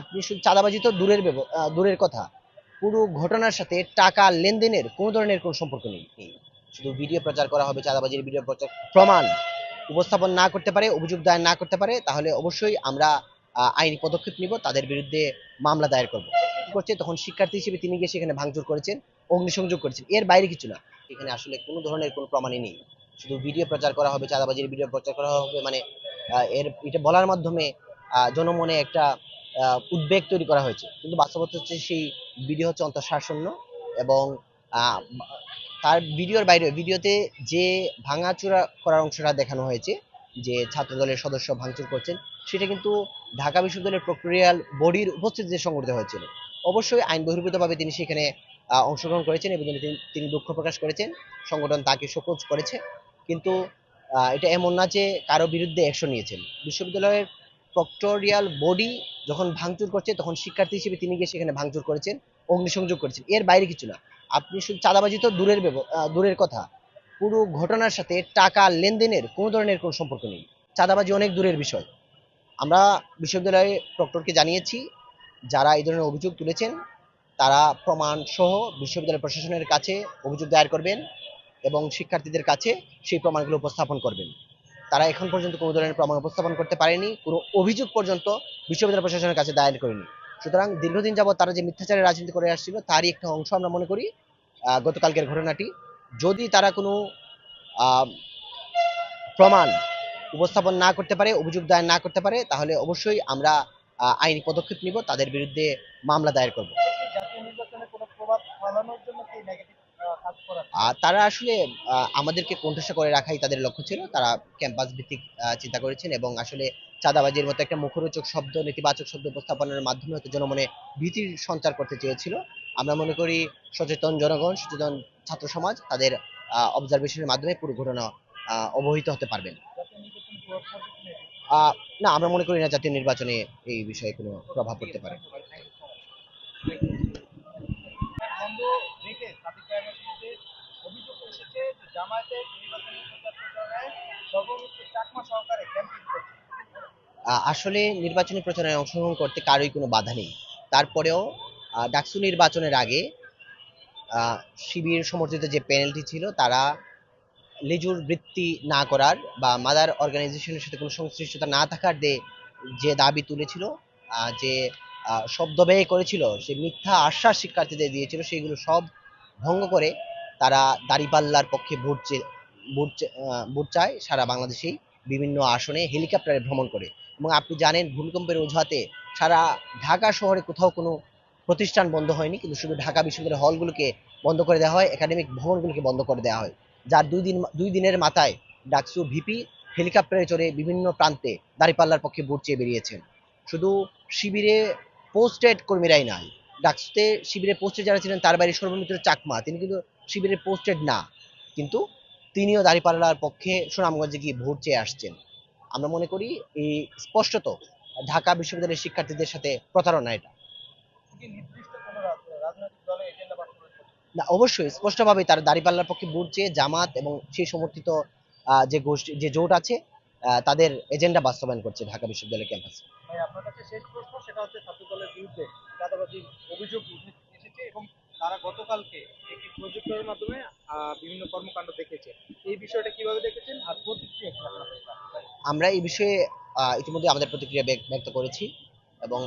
আপনি শুধু চাঁদাবাজি তো দূরের দূরের কথা। পুরো ঘটনার সাথে টাকা লেনদেনের কোনো ধরনের কোনো সম্পর্ক নেই। শুধু ভিডিও প্রচার করা হবে, চাঁদাবাজির ভিডিও প্রচার প্রমাণ উপস্থাপন না করতে পারে, অভিযোগ দায়ের না করতে পারে, তাহলে অবশ্যই আমরা আইনি পদক্ষেপ নিব, তাদের বিরুদ্ধে মামলা দায়ের করব। করছে? তখন শিক্ষার্থী হিসেবে তিনি গিয়ে সেখানে ভাঙচুর করেছেন, অগ্নিসংযোগ করেছেন। এর বাইরে কিছু না। এখানে আসলে কোনো ধরনের কোনো প্রমাণই নেই। শুধু ভিডিও প্রচার করা হবে, চাঁদাবাজির ভিডিও প্রচার করা হবে মানে এর এটা বলার মাধ্যমে জনমনে একটা উদ্বেগ তৈরি করা হয়েছে। কিন্তু বাস্তবতা হচ্ছে সেই ভিডিও হচ্ছে অন্তঃশাসন্য এবং তার ভিডিওর বাইরে ভিডিওতে যে ভাঙাচোরা করার অংশটা দেখানো হয়েছে, যে ছাত্রদলের সদস্য ভাঙচুর করছেন, সেটা কিন্তু ঢাকা বিশ্ববিদ্যালয়ের প্রক্টোরিয়াল বডির উপস্থিতিতে সংঘটিত হয়েছিল। অবশ্যই আইন বহির্ভূতভাবে তিনি সেখানে অংশগ্রহণ করেছেন এবং তিনি দুঃখ প্রকাশ করেছেন। সংগঠন তাকে শোকজ করেছে। কিন্তু এটা এমন না যে কারও বিরুদ্ধে অ্যাকশন নিয়েছেন। বিশ্ববিদ্যালয়ের প্রক্টোরিয়াল বডি যখন ভাঙচুর করছে, তখন শিক্ষার্থী হিসেবে তিনি গিয়ে সেখানে ভাঙচুর করেছেন, অগ্নিসংযোগ করেছেন। এর বাইরে কিছু না। আপনি শুধু চাঁদাবাজি তো দূরের দূরের কথা। পুরো ঘটনার সাথে টাকা লেনদেনের কোনো ধরনের কোনো সম্পর্ক নেই। চাঁদাবাজি অনেক দূরের বিষয়। আমরা বিশ্ববিদ্যালয়ে প্রক্টরকে জানিয়েছি, যারা এই ধরনের অভিযোগ তুলেছেন, তারা প্রমাণ সহ বিশ্ববিদ্যালয় প্রশাসনের কাছে অভিযোগ দায়ের করবেন এবং শিক্ষার্থীদের কাছে সেই প্রমাণগুলো উপস্থাপন করবেন। তারা এখন পর্যন্ত কোনো ধরনের প্রমাণ উপস্থাপন করতে পারেনি, কোনো অভিযোগ পর্যন্ত বিশ্ববিদ্যালয় প্রশাসনের কাছে দায়ের করেনি। সুতরাং দীর্ঘদিন যাবত তারা যে মিথ্যাচারের রাজনীতি করে আসছিল, তারই একটা অংশ আমরা মনে করি গতকালকের ঘটনাটি। যদি তারা কোনো প্রমাণ উপস্থাপন না করতে পারে, অভিযোগ দায়ের না করতে পারে, তাহলে অবশ্যই আমরা আইনি পদক্ষেপ নিব, তাদের বিরুদ্ধে মামলা দায়ের করব। তারা আসলে আমাদেরকে কণ্ঠস্থ করে রাখাই তাদের লক্ষ্য ছিল। তারা ক্যাম্পাস ভিত্তিক চিন্তা করেছেন এবং আসলে চাঁদাবাজির মতো একটা মুখরোচক শব্দ, নেতিবাচক শব্দ উপস্থাপনের মাধ্যমে হয়তো জনমনে ভীতির সঞ্চার করতে চেয়েছিল। আমরা মনে করি সচেতন জনগণ, সচেতন ছাত্র সমাজ তাদের অবজারভেশনের মাধ্যমে পুরো ঘটনা অবহিত হতে পারবেন। না, আমরা মনে করি না জাতীয় নির্বাচনে এই বিষয়ে কোনো প্রভাব পড়তে পারে। রায়ের বিরুদ্ধে অভিযোগ এসেছে যে জামায়াতের নির্বাচনী প্রচার প্রচারণায় সর্বমিত্র চাকমা সহকারে ক্যাম্পেইন করছে। আসলে নির্বাচনী প্রচারে অংশগ্রহণ করতে কারোই কোনো বাধা নেই। তারপরেও ডাকসু নির্বাচনের আগে শিবির সমর্থিত যে প্যানেলটি ছিল, তারা লেজুর বৃত্তি না করার বা মাদার অর্গানাইজেশনের সাথে কোনো সংশ্লিষ্টতা না থাকার যে যে দাবি তুলেছিল যে শব্দ ব্যয় করেছিল, সে মিথ্যা আশ্বাস শিক্ষার্থীদের দিয়েছিল, সেগুলো সব ভঙ্গ করে তারা দাঁড়িপাল্লার পক্ষে ভোট ভোট চায় সারা বাংলাদেশেই বিভিন্ন আসনে হেলিকপ্টারে ভ্রমণ করে। এবং আপনি জানেন ভূমিকম্পের অজুহাতে সারা ঢাকা শহরে কোথাও কোনো প্রতিষ্ঠান বন্ধ হয়নি, কিন্তু শুধু ঢাকা বিশ্ববিদ্যালয়ের হলগুলোকে বন্ধ করে দেওয়া হয়, একাডেমিক ভবনগুলোকে বন্ধ করে দেওয়া হয়। যার দুই দিন, দুই দিনের মাথায় ডাকসু ভিপি হেলিকপ্টারে চড়ে বিভিন্ন প্রান্তে দাঁড়িপাল্লার পক্ষে ভোট চেয়ে বেরিয়েছেন। শুধু শিবিরে পোস্টেড কর্মীরাই নয় ডাকসুতে শিবিরে পোস্টেড যারা ছিলেন, তার বাইরে সর্বমিত্র চাকমা। তিনি কিন্তু শিবিরে পোস্টেড না। কিন্তু তিনিও দাঁড়িপাল্লার পক্ষে সুনামগঞ্জে গিয়ে ভোট চেয়ে আসছেন। আমরা মনে করি এই স্পষ্টত ঢাকা বিশ্ববিদ্যালয়ের শিক্ষার্থীদের সাথে প্রতারণা এটা। না, অবশ্যই স্পষ্টভাবে তারা দাঁড়িপাল্লার পক্ষে ভোট চেয়ে জামাত এবং সেই সমর্থিত যে গোষ্ঠী, যে জোট আছে তাদের এজেন্ডা বাস্তবায়ন করছে ঢাকা বিশ্ববিদ্যালয় ক্যাম্পাসে। সেটা হচ্ছে ছাত্র দলের বিরুদ্ধে চাঁদাবাজির অভিযোগ এসেছে এবং তারা গতকালকে একটি প্রজেক্টরের মাধ্যমে বিভিন্ন কর্মকাণ্ড দেখেছে। এই বিষয়টা কীভাবে দেখেছেন? আর প্রতিক্রিয়া আমরা এই বিষয়ে ইতিমধ্যে আমাদের প্রতিক্রিয়া ব্যক্ত করেছি এবং